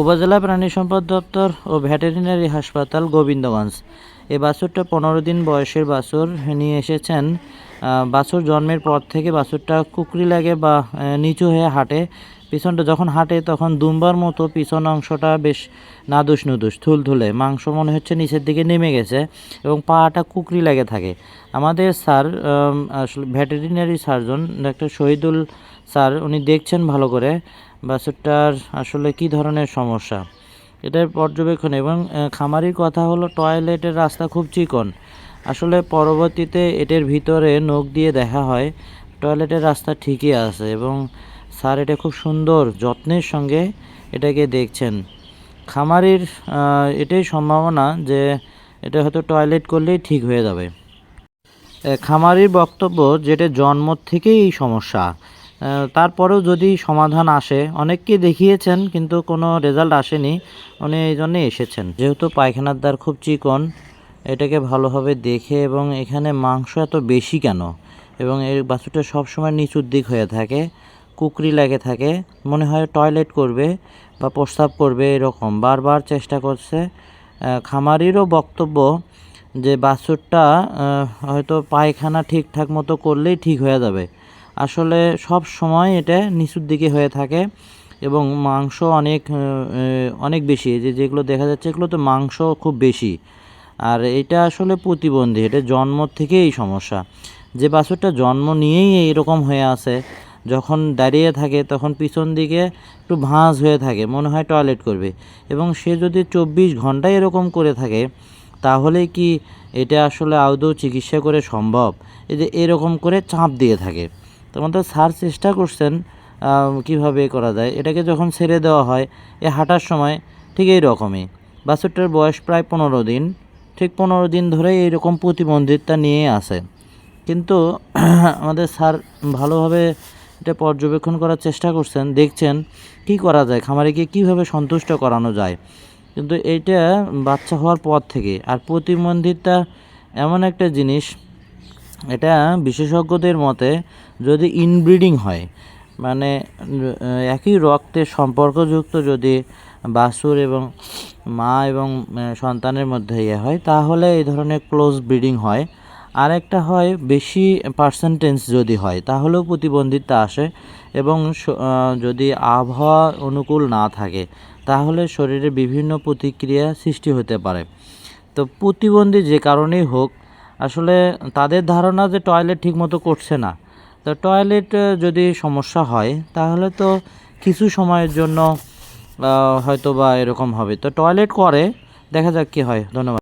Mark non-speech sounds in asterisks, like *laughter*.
উপজেলা প্রাণী সম্পদ দপ্তর ও ভেটেরিনারি হাসপাতাল গোবিন্দগঞ্জ। এই বাছুরটা পনেরো দিন বয়সের বাছুর। নিয়ে এসেছেন বাছুর জন্মের পর থেকে বাছুরটা কুকরি লাগে বা নিচু হয়ে হাঁটে। পিছনটা যখন হাঁটে তখন দুম্বার মতো পিছন অংশটা বেশ নাদুস নুদুস, থুলথুলে। মাংস মনে হচ্ছে নিচের দিকে নেমে গেছে এবং পাটা কুকরি লাগে থাকে। আমাদের স্যার আসলে veterinary surgeon, doctor Shahidul sir, উনি দেখছেন ভালো করে। বাছুরটার আসলে কি ধরনের সমস্যা? এটার পর্যবেক্ষণ এবং খামারির কথা হলো টয়লেটের রাস্তা খুব চিকন। আসলে পরবর্তীতে এটার ভিতরে নখ দিয়ে দেখা হয়, টয়লেটের রাস্তা ঠিকই আছে এবং স্যার এটা খুব সুন্দর যত্নের সঙ্গে এটাকে দেখছেন। খামারির এটাই সম্ভাবনা যে এটা হয়তো টয়লেট করলেই ঠিক হয়ে যাবে। খামারির বক্তব্য যেটা জন্ম থেকেই এই সমস্যা। তারপরেও যদি সমাধান আসে, অনেককে দেখিয়েছেন, কিন্তু কোনো রেজাল্ট আসেনি। উনি এই জন্যে এসেছেন। যেহেতু পায়খানার দ্বার খুব চিকন, এটাকে ভালোভাবে দেখে এবং এখানে মাংস এত বেশি কেন? এবং এই বাছুরটা সবসময় নিচুর দিক হয়ে থাকে, কুকরি লাগে থাকে, মনে হয় টয়লেট করবে বা প্রস্রাব করবে এরকম। বারবার চেষ্টা করছে। খামারিরও বক্তব্য যে বাছুরটা হয়তো পায়খানা ঠিকঠাক মতো করলেই ঠিক হয়ে যাবে। আসলে সব সময় এটা নিচুর দিকে হয়ে থাকে এবং মাংস অনেক অনেক বেশি। যে যেগুলো দেখা যাচ্ছে এগুলো তো মাংস খুব বেশি। আর এটা আসলে প্রতিবন্ধী, এটা জন্ম থেকেই এই সমস্যা। যে বাছুরটা জন্ম নিয়েই এইরকম হয়ে আছে, যখন দাঁড়িয়ে থাকে তখন পিছন দিকে একটু ভাঁজ হয়ে থাকে, মনে হয় টয়লেট করবে। এবং সে যদি চব্বিশ ঘণ্টা এরকম করে থাকে, তাহলে কি এটা আসলে আদৌ চিকিৎসা করে সম্ভব? এই যে এরকম করে চাপ দিয়ে থাকে। তোমাদের স্যার চেষ্টা করছেন কীভাবে করা যায়। এটাকে যখন ছেড়ে দেওয়া হয়, এ হাঁটার সময় ঠিক এই রকমই। বাছুরটার বয়স প্রায় পনেরো দিন। ঠিক পনেরো দিন ধরে এইরকম প্রতিবন্ধিতা নিয়ে আসে। কিন্তু *clears throat* আমাদের স্যার ভালোভাবে এটা পর্যবেক্ষণ করার চেষ্টা করছেন, দেখছেন কি করা যায়, খামারিকে কীভাবে সন্তুষ্ট করানো যায়। কিন্তু এইটা বাচ্চা হওয়ার পর থেকে। আর প্রতিবন্ধিতা এমন একটা জিনিস এটা বিশেষজ্ঞদের মতে যদি ইনব্রিডিং হয় মানে একই রক্তের সম্পর্কযুক্ত যদি বাছুর এবং মা এবং সন্তানের মধ্যে ইয়ে হয়, তাহলে এই ধরনের ক্লোজ ব্রিডিং হয়। আর একটা হয় বেশি পার্সেন্টেজ যদি হয়, তাহলেও প্রতিবন্ধিতা আসে এবং যদি আবহাওয়া অনুকূল না থাকে, তাহলে শরীরে বিভিন্ন প্রতিক্রিয়া সৃষ্টি হতে পারে। তো প্রতিবন্ধী যে কারণেই হোক আসলে তাদের ধারণা যে টয়লেট ঠিকমতো করছে না। তো টয়লেট যদি সমস্যা হয়, তাহলে তো কিছু সময়ের জন্য হয়তো বা এরকম হবে। তো টয়লেট করে, দেখা যাক কী হয়। ধন্যবাদ।